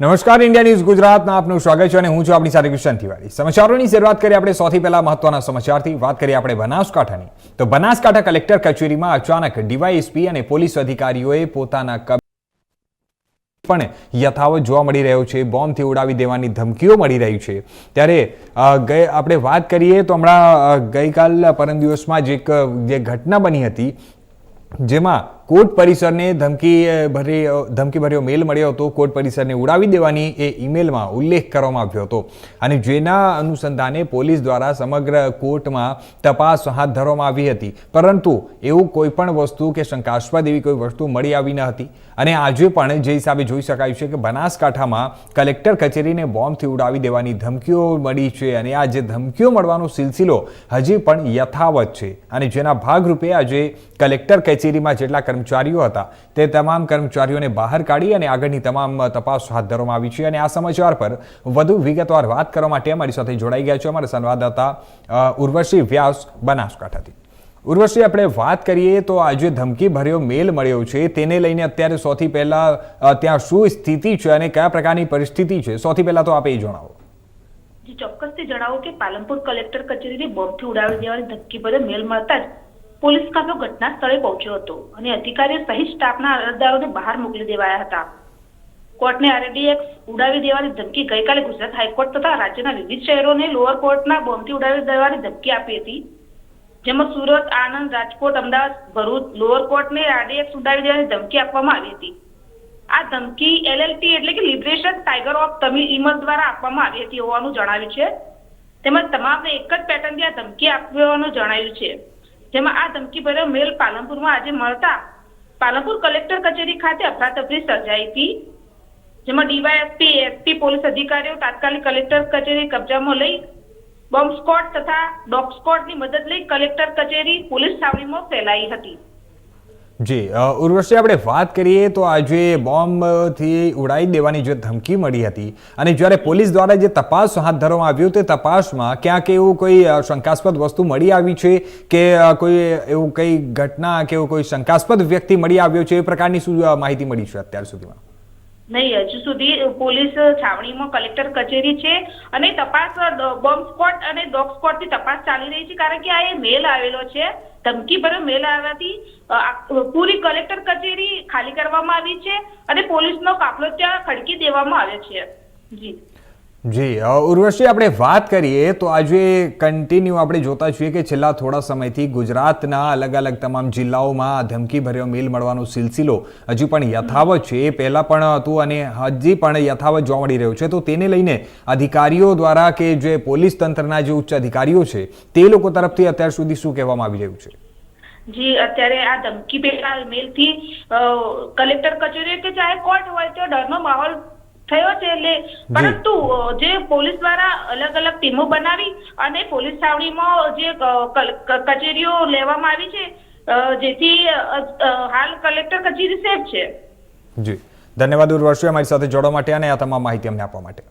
નમસ્કાર, India news ગુજરાતમાં આપનું સ્વાગત છે અને હું છું આપણી સાથે કિશન તિવારી. સમાચારોની શરૂઆત કરીએ આપણે સૌથી પહેલા મહત્વના સમાચારથી. વાત કરીએ આપણે બનાસકાંઠાની. તો બનાસકાંઠા કલેક્ટર કચેરીમાં અચાનક ડીવાયએસપી અને પોલીસ અધિકારીઓએ પોતાના પણ યથાવત જોવા મળી રહ્યો છે. બોમ્બથી ઉડાવી દેવાની ધમકીઓ મળી રહી છે. ત્યારે ગઈ આપણે વાત કરીએ તો હમણાં ગઈકાલ પરમ દિવસમાં જ એક, જે ઘટના બની હતી, જેમાં કોર્ટ પરિસરને ધમકી ભરી અ, ધમકી ભર્યો મેલ મળ્યો હતો કોર્ટ પરિસરને ઉડાવી દેવાની એ ઈમેલમાં ઉલ્લેખ કરવામાં આવ્યો હતો. અને જેના અનુસંધાને પોલીસ દ્વારા સમગ્ર કોર્ટમાં તપાસ હાથ ધરવામાં આવી હતી. પરંતુ એવું કોઈ પણ વસ્તુ કે શંકાસ્પદ એવી કોઈ વસ્તુ મળી આવી ન હતી. અને આજે પણ જે હિસાબે જોઈ શકાય છે કે બનાસકાંઠામાં કલેક્ટર કચેરીને બોમ્બથી ઉડાવી દેવાની ધમકીઓ મળી છે અને આ જે ધમકીઓ મળવાનો સિલસિલો હજી પણ યથાવત છે. અને જેના ભાગરૂપે આજે કલેક્ટર કચેરીમાં જેટલા કર્મચારીઓ હતા. તે તમામ કર્મચારીઓને બહાર કાઢી અને આગળની તમામ તપાસ હાથ ધરવામાં આવી છે. અને આ સમાચાર પર વધુ વિગતવાર વાત કરવા માટે અમારી સાથે જોડાઈ ગયા છે અમારા સંવાદદાતા ઉર્વશી વ્યાસ બનાસકાંઠાથી. ઉર્વશી, આપણે વાત કરીએ તો આજે ધમકી ભર્યો મેલ મળ્યો છે. તેને લઈને અત્યારે સૌથી પહેલા ત્યાં શું સ્થિતિ છે અને કયા પ્રકારની પરિસ્થિતિ છે? સૌથી પહેલા તો આપ એ જણાવો. ચોક્કસથી જણાવો કે પાલનપુર કલેક્ટર કચેરીને બોમ્બથી ઉડાવી દેવાની ધમકી ભર્યો મેલ મળતા જ પોલીસ કાફલો ઘટના સ્થળે પહોંચ્યો હતો અને અધિકારીઓ સહિત સ્ટાફના અરજદારોને બહાર મોકલી દેવાયા હતા. કોર્ટને આરડીએક્સ ઉડાવી દેવાની ધમકી ગઈકાલે ગુજરાત હાઈકોર્ટ તથા રાજ્યના વિવિધ શહેરોને લોઅર કોર્ટના બોમ્બથી ઉડાવી દેવાની ધમકી આપી હતી. જેમાં સુરત, આણંદ, રાજકોટ, અમદાવાદ, ભરૂચ લોઅર કોર્ટને આરડીએક્સ ઉડાવી દેવાની ધમકી આપવામાં આવી હતી. આ ધમકી એલએલટી એટલે કે લિબરેશન ટાઈગર ઓફ તમિલ ઇમજ દ્વારા આપવામાં આવી હતી હોવાનું જણાવ્યું છે. તેમજ તમામને એક જ પેટર્નથી આ ધમકી આપવાનું જણાવ્યું છે. જેમાં આ ધમકી ભર્યો મેલ પાલનપુરમાં આજે મળતા પાલનપુર કલેક્ટર કચેરી ખાતે અફરાતફરી સર્જાઈ હતી. જેમાં ડીવાયએસપી, એસપી, પોલીસ અધિકારીઓ, તાત્કાલિક કલેક્ટર કચેરી કબજામાં લઈ બોમ્બ સ્કોટ તથા ડોગ સ્કોટની મદદ લઈ કલેક્ટર કચેરી પોલીસ છાવણીમાં ફેલાઈ હતી. જી ઉર્વશી, આપણે વાત કરીએ તો આજે બોમ્બથી ઉડાવી દેવાની જે ધમકી મળી હતી અને જ્યારે પોલીસ દ્વારા જે તપાસ હાથ ધરવામાં આવ્યું તે તપાસમાં ક્યાંક એવું કોઈ શંકાસ્પદ વસ્તુ મળી આવી છે કે કોઈ એવું કઈ ઘટના કે એવું કોઈ શંકાસ્પદ વ્યક્તિ મળી આવ્યો છે? એ પ્રકારની શું માહિતી મળી છે અત્યાર સુધીમાં? નહીં, હજુ સુધી પોલીસ છાવણીમાં કલેક્ટર કચેરી છે અને તપાસ બોમ્બ સ્કોટ અને ડોગ સ્પોટથી તપાસ ચાલી રહી છે કારણ કે આ એ મેલ આવેલો છે. ધમકી ભર્યો મેલ આવવાથી પૂરી કલેક્ટર કચેરી ખાલી કરવામાં આવી છે અને પોલીસનો કાફલો ત્યાં ખડકી દેવામાં આવ્યો છે. જી. જી ઉર્વશી, આપણે વાત કરીએ તો આજે કન્ટિન્યુ આપણે જોતા છીએ કે છેલ્લા થોડા સમયથી ગુજરાતના અલગ અલગ તમામ જિલ્લાઓમાં ધમકીભર્યો ધમકી ભર્યો મેલ મળવાનો સિલસિલો હજી પણ યથાવત છે. એ પહેલાં પણ હતું અને હજી પણ યથાવત જોવા મળી રહ્યો છે. તો તેને લઈને અધિકારીઓ દ્વારા કે જે પોલીસ તંત્રના જે ઉચ્ચ અધિકારીઓ છે, તે લોકો તરફથી અત્યાર સુધી શું કહેવામાં આવી રહ્યું છે? જી, અત્યારે આ ધમકી ભેગા મેલથી કલેક્ટર કચેરી કે ચાહે કોર્ટ હોય તો ડરનો માહોલ થયો છે એટલે પરંતુ જે પોલીસ દ્વારા અલગ અલગ ટીમો બનાવી અને પોલીસ છાવણીમાં જે કચેરીઓ લેવામાં આવી છે જેથી હાલ કલેક્ટર કચેરી સેફ છે. જી. ધન્યવાદ ઉર્વશી અમારી સાથે જોડવા માટે અને આ તમામ માહિતી અમને આપવા માટે.